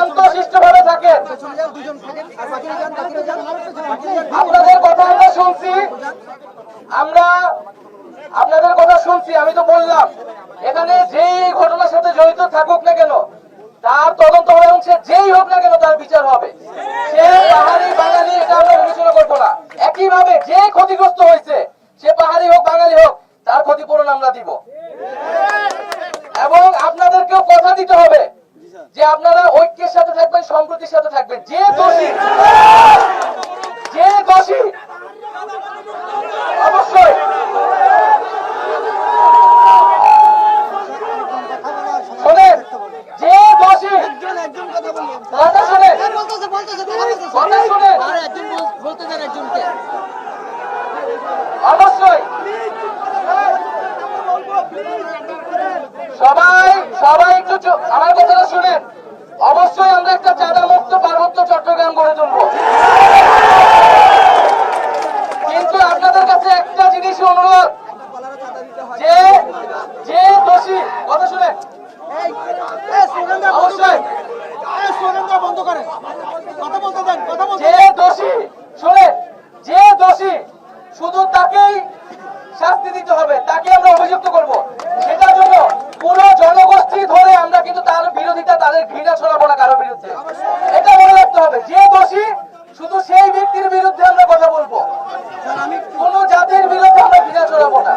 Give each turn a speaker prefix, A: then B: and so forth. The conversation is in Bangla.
A: শান্তশিষ্ট ভাবে আপনাদের কথা আমরা শুনছি। আমরা আপনাদের কথা শুনছি, আমি তো বললাম। এখানে যেই ঘটনার সাথে জড়িত থাকুক না কেন, তার তদন্ত হবে এবং সে যেই হোক না কেন তার বিচার হবে। সে পাহাড়ি বাঙালি, এটা আমরা বিবেচনা করব না। একইভাবে যে ক্ষতিগ্রস্ত হয়েছে, সে পাহাড়ি হোক, বাঙালি হোক, তার ক্ষতিপূরণ আমরা দিব। এবং আপনাদেরকেও কথা দিতে যে দোষী যে দোষী অবশ্যই। শোনেন যে দোষী
B: কথা
A: শোনেন।
B: কথা
A: শুনেন। অবশ্যই। বন্ধ জনগোষ্ঠী ধরে আমরা কিন্তু তার বিরোধিতা তাদের ঘৃণা ছড়াবো না কারোর বিরুদ্ধে। এটা মনে রাখতে হবে যে দোষী শুধু সেই ব্যক্তির বিরুদ্ধে আমরা কথা বলব।
B: কোন জাতির বিরুদ্ধে
A: আমরা ঘৃণা ছড়াবো না।